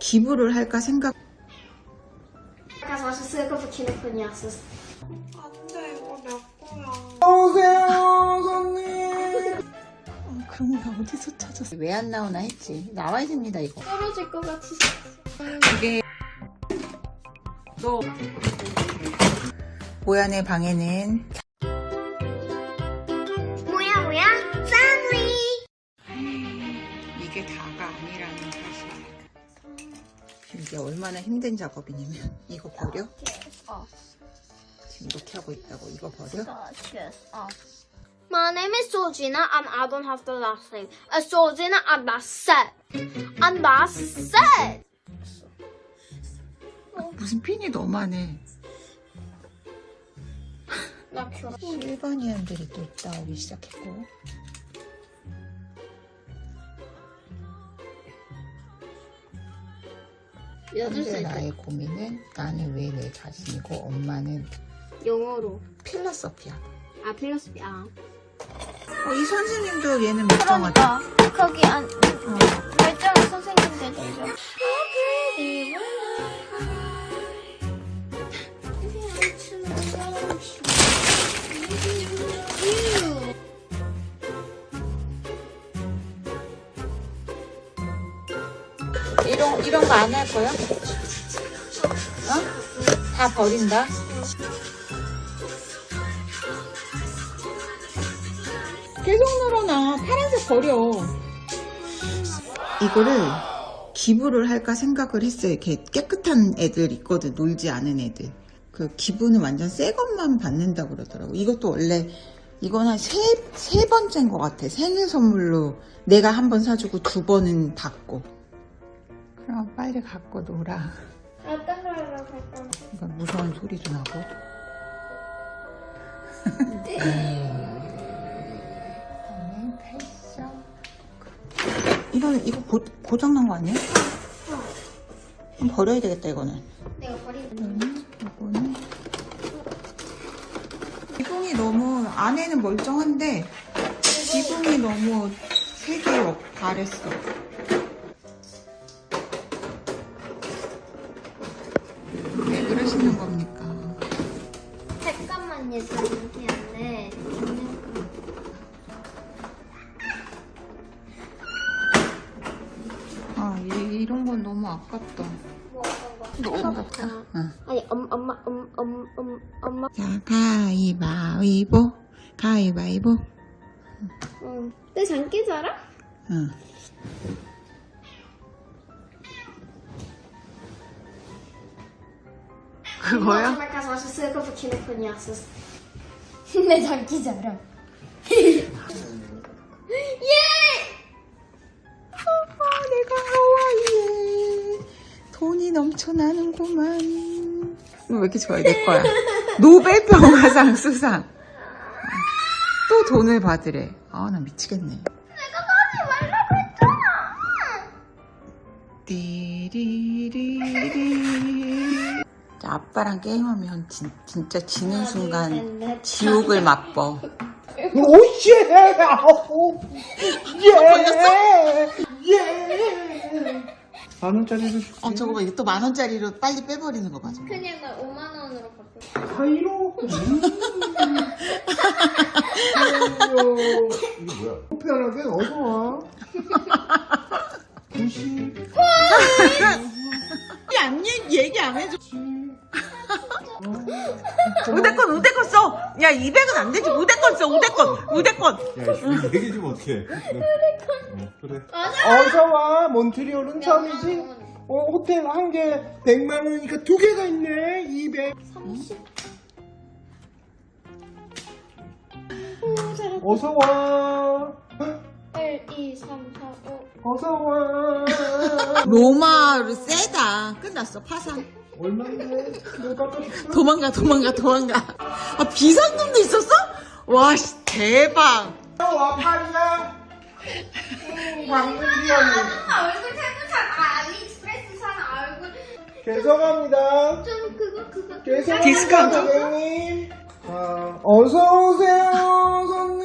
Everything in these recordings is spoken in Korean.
기부를 할까 생각. Een cirkel voor kinderkonjassen. 안돼 이거 내 거야. 오세요 손님. 아, 그런 거 어디서 찾았어? 왜 안 나오나 했지. 나와야 됩니다 이거. 떨어질 것 같았어. 이게 또 모ян의 방에는 얼마나 힘든 작업이냐면 이거 버려? 어. 지금 이렇게 하고 있다고 이거 버려? My name is Georgina and I don't have the last name. It's Georgina and that's it. And that's it. 무슨 핀이 너무하네. 일반인들이 또 나오기 시작했고. 여덟 현재 살 때. 나의 고민은 나는 왜 내 자신이고 엄마는 영어로. 필라소피아. 아, 필로소피. 아. 어, 이 선생님도 얘는 멀쩡하다. 그러니까 거기 안 멀쩡한 선생님들도 이 런 이런 거안 할 거야? 어? 다 버린다. 계속 늘어나. 파란색 버려. 이거를 기부를 할까 생각을 했어요. 이렇게 깨끗한 애들 있거든. 놀지 않은 애들. 그 기부는 완전 새 것만 받는다 그러더라고. 이것도 원래 이건 한 세, 세 번째인 것 같아. 생일 선물로 내가 한 번 사주고 두 번은 받고. 그럼 빨리 갖고 놀아. 어떤 걸로 갈까? 이거 무서운 소리도 나고. 다음에 패션. 이거는 이거 고, 고장 난 거 아니야? 그럼 버려야 되겠다 이거는. 내가 버리는 이거는 이거는 지붕이 너무 안에는 멀쩡한데 지붕이 너무 색이 바랬어. 아깝다. 아깝다. 응. 아니 엄, 엄마 엄, 엄, 엄, 엄마 자 가위바위보 가위바위보. 응. 내 장기 자라? 응. 그거야? Maar ik was een cirkel voor kinderkonjassen. 내 장기 자라. 넘쳐나는구만. 왜 이렇게 좋아해? 내 거야. 노벨 평화상 수상. 또 돈을 받으래. 아, 나 미치겠네. 내가 가지 말라고 했잖아. 띠리리리. 자, 아빠랑 게임하면 진, 진짜 지는 순간 지옥을 맛보. 오예! 예! 예! 만 원짜리도 줄게. 어, 저거 봐. 이거 또만 원짜리로 빨리 빼버리는 거 봐. 저거. 그냥 나 5만 원으로 바꿔. 가위로. 음. 이게 뭐야? 편하게 어서 와. 구시. 안 얘기, 얘기 안 해줘. 우대권, 우대권 써! 야, 200은 안 되지. 우대권 써, 우대권, 우대권. 야, 이거 얘기 좀 어떻게 해? 어, 그래. 어서 와. 몬트리올은 처음이지? 어, 호텔 한 개 100만 원이니까 두 개가 있네. 200. 30. 어서 와. 1, 2, 3, 4, 5. 어서 와. 로마로 세다. 끝났어, 파산. 얼마인데? 너 깎아줄까? 도망가, 도망가, 도망가. 아, 비상금도 있었어? 와, 씨, 대박. 와, 팔이야. 광문기현이. 얼굴 태국 산 아, 알리익스프레스 산 얼굴 죄송합니다. 좀 그거 그거 죄송합니다, 디스카운트? 고객님. 자, 어서오세요, 손님.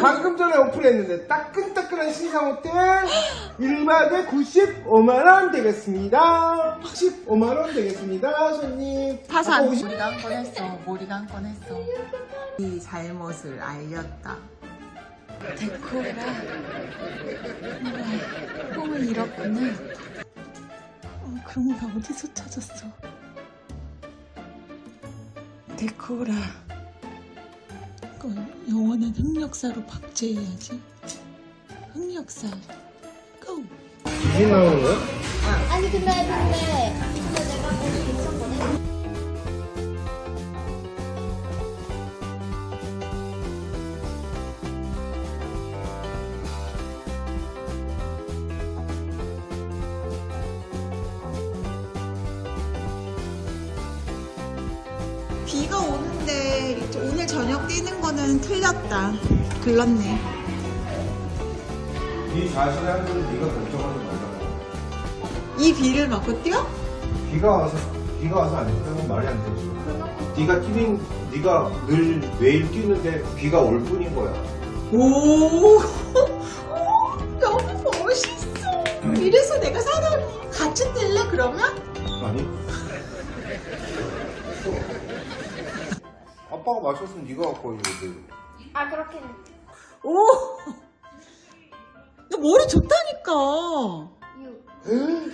방금 전에 오픈했는데 따끈따끈한 신상 호텔 1박에 95만원 되겠습니다 15만원 되겠습니다 손님 파산. 아까 오십- 머리가 한 건 했어. 머리가 한 건 했어. 이 잘못을 알렸다. 데코라. 꿈을 잃었구나. 어, 그런 거 어디서 찾았어? 데코라. 영원한 흑역사로 박제해야지. 흑역사. 고! 이게 나오는 거야? 아니 근데 근데 근데 내가 있었거든. 오늘 저녁 뛰는 거는 틀렸다. 글렀네. 네 자신의 한줄은 네가 결정하지 말라고 이 비를 맞고 뛰어? 비가 와서 비가 와서 안 뛰면 말이 안 되지 네가 뛰는 네가 늘 매일 뛰는데 비가 올 뿐인 거야 오, 오, 너무 멋있어. 이래서 내가 사람 같이 뛸래 그러면? 아니 아빠가 마셨으면 네가 갖고 이제 아 그렇게는. 오, 너 머리 좋다니까. 유.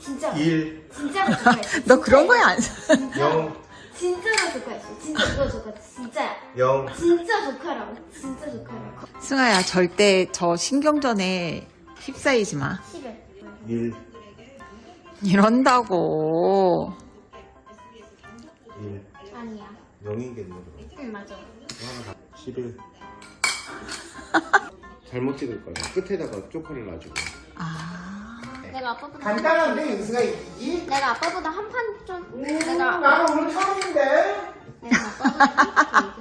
진짜 1 진짜로 좋아했어. 너 그런 거에 안. 0 진짜로 조카했어. 진짜 그거 조카. 진짜야. 0 진짜 조카라고. 진짜 조카라고. 승아야, 절대 저 신경전에 휩싸이지 마. 10일. 1 이런다고. 1 아니야. 0이겠네 그럼 응 맞아. 11 잘못 찍을 거야 끝에다가 쪼카를 놔주고 아, 내가 아빠보다 간단한데 윤수가 이기기? 내가 아빠보다 한 판 좀. 내가 나는 오늘 처음인데 내가 아빠보다.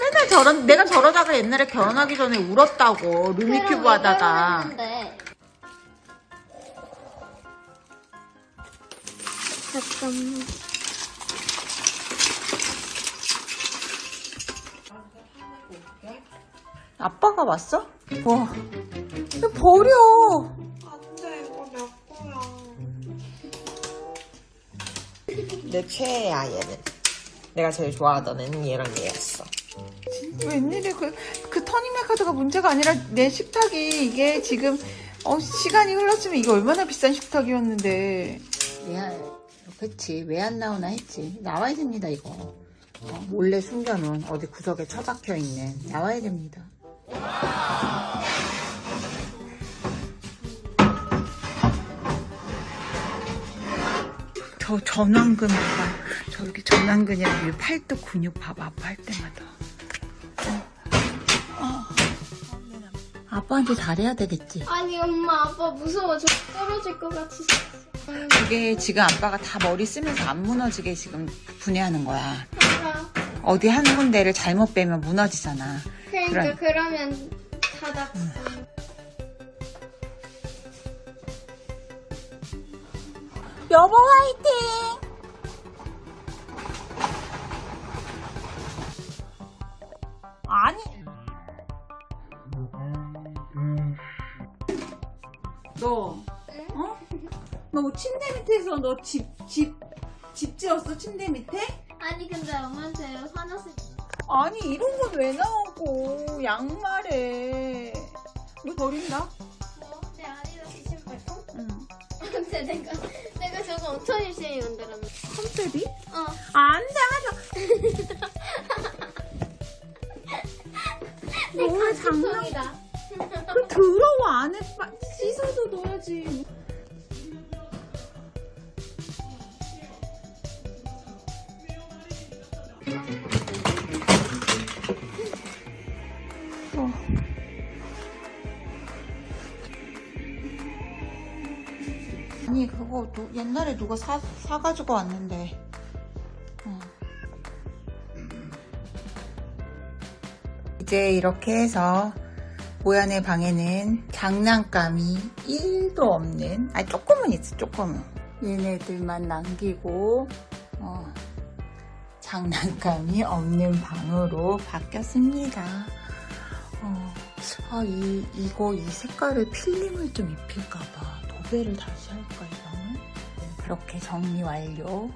맨날 저런, 내가 저러다가 옛날에 결혼하기 전에 울었다고. 루미큐브 하다가. 잠깐 아빠가 왔어? 와, 이거 버려. 안돼, 이거 내 거야. 내 최애야, 얘는. 내가 제일 좋아하던 애는 얘랑 얘였어. 웬일이 그, 그 터닝메 카드가 문제가 아니라 내 식탁이 이게 지금 어, 시간이 흘렀으면 이게 얼마나 비싼 식탁이었는데. 왜, 그치. 왜안 나오나 했지. 나와야 됩니다, 이거. 어, 몰래 숨겨놓은 어디 구석에 처박혀 있는 나와야 됩니다. 저 전완근 봐봐. 저렇게 전완근이랑 이 팔뚝 근육 봐봐. 아파할 때마다. 어. 어. 아빠한테 잘해야 되겠지. 아니 엄마 아빠 무서워 저 떨어질 것 같이 이게 지금 아빠가 다 머리 쓰면서 안 무너지게 지금 분해하는 거야. 어디 한 군데를 잘못 빼면 무너지잖아. 그러니까 그럼. 그러면 바닥 여보 화이팅! 아니. 너, 어? 너 침대 밑에서 너 집, 집, 집 지었어? 침대 밑에? 아니 근데 엄마한테 화났을 아니, 이런 건 왜 나오고, 양말에. 너 버린다? 내 아디다스 신발 응. 근데 내가 내가 저거 엄청 열심히 만들었는데 컴퓨터리? 어안 돼, 하지 마. 너무 장난. 장난이다 그 더러워 안에 빠- 씻어서 넣어야지. 아니 그거 도, 옛날에 누가 사, 사가지고 왔는데. 어. 이제 이렇게 해서 모연의 방에는 장난감이 1도 없는 아 조금은 있어 조금은. 얘네들만 남기고 어, 장난감이 없는 방으로 바뀌었습니다. 어, 아, 이, 이거 이 색깔을 필름을 좀 입힐까봐. 무대를 다시 할 거예요. 그렇게 정리 완료.